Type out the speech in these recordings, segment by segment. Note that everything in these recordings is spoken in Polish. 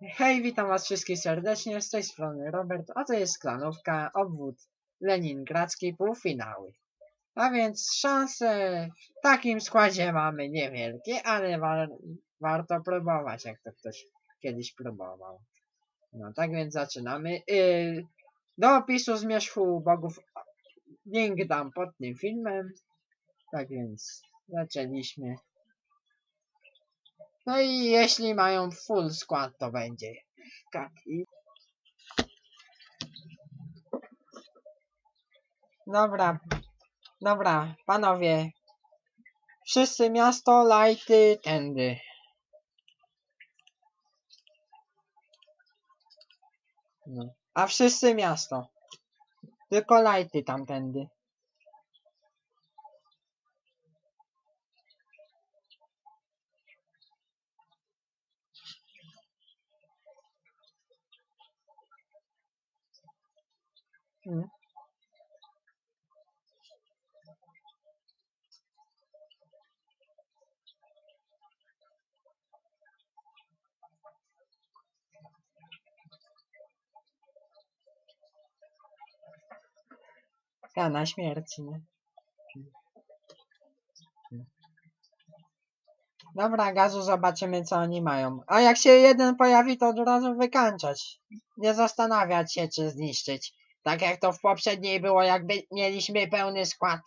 Hej, witam was wszystkich serdecznie, z tej strony Robert, a to jest klanówka obwód leningradzkiej półfinały. A więc szanse w takim składzie mamy niewielkie, ale wa warto próbować, jak to ktoś kiedyś próbował. No tak więc zaczynamy. Yy, do opisu zmierzchu bogów link dam pod tym filmem. Tak więc zaczęliśmy. No i jeśli mają full skład, to będzie kaki. Dobra, dobra, panowie. Wszyscy miasto, lajty, tędy. No. A wszyscy miasto. Tylko lajty tamtędy. Mm. Ta na śmierci, nie? Dobra, gazu zobaczymy co oni mają. A jak się jeden pojawi, to od razu wykańczać. Nie zastanawiać się, czy zniszczyć. Tak jak to w poprzedniej było, jakby mieliśmy pełny skład.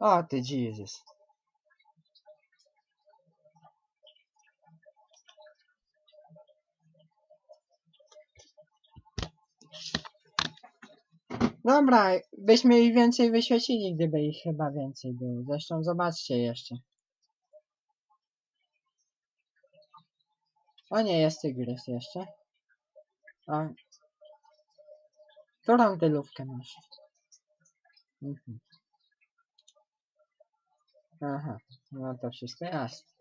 O ty Jesus. Dobra, byśmy ich więcej wyświecili, gdyby ich chyba więcej było. Zresztą zobaczcie jeszcze. O nie, jest tygrys jeszcze. A. Którą tylówkę masz? Mhm. Aha, no to wszystko jasne.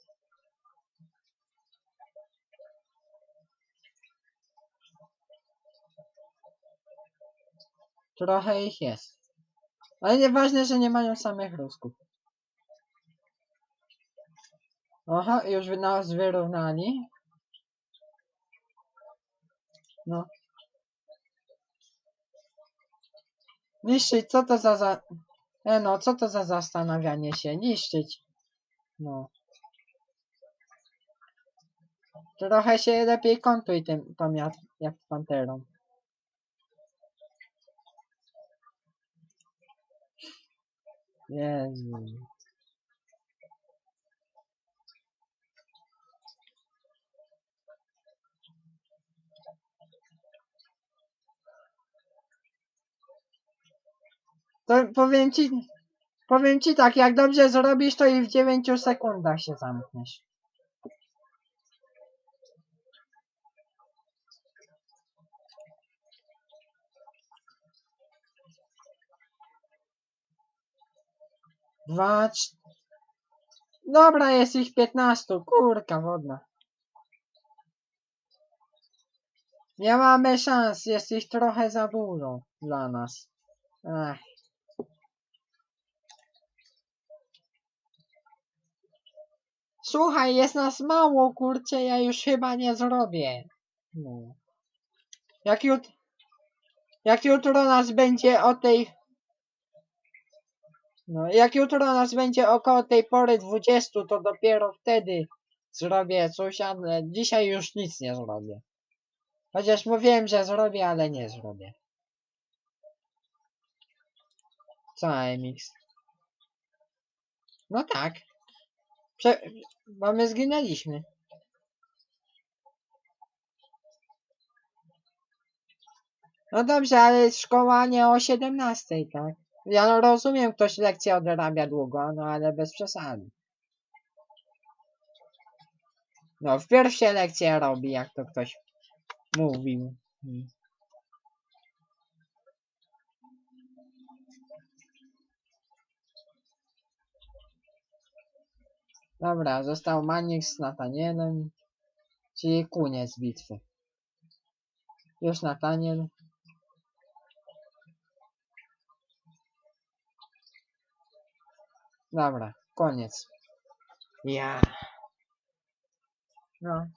Trochę ich jest. Ale nieważne, że nie mają samych rusków. Aha, już nas wyrównali. No. Niszczyć, co to za za... E no, co to za zastanawianie się? Niszczyć. No. Trochę się lepiej kontuj tym, jak, jak panterą. Jezu. To powiem ci, powiem ci tak, jak dobrze zrobisz, to i w 9 sekundach się zamkniesz. Dwa. Dobra, jest ich 15, kurka wodna. Nie mamy szans, jest ich trochę za dużo dla nas. Słuchaj, jest nas mało, kurczę, ja już chyba nie zrobię. No. Jak, jut... Jak jutro nas będzie o tej... No, jak jutro nas będzie około tej pory 20, to dopiero wtedy zrobię coś, ale dzisiaj już nic nie zrobię. Chociaż mówiłem, że zrobię, ale nie zrobię. Co, MX? No tak. Prze bo my zginęliśmy. No dobrze, ale szkoła nie o 17, tak? Ja no rozumiem, ktoś lekcję odrabia długo, no ale bez przesady. No, w pierwsze lekcje robi, jak to ktoś mówił. Dobra, został Manix z Natanielem. Czyli koniec bitwy. Już Nataniel. Dobra, koniec. Ja. No,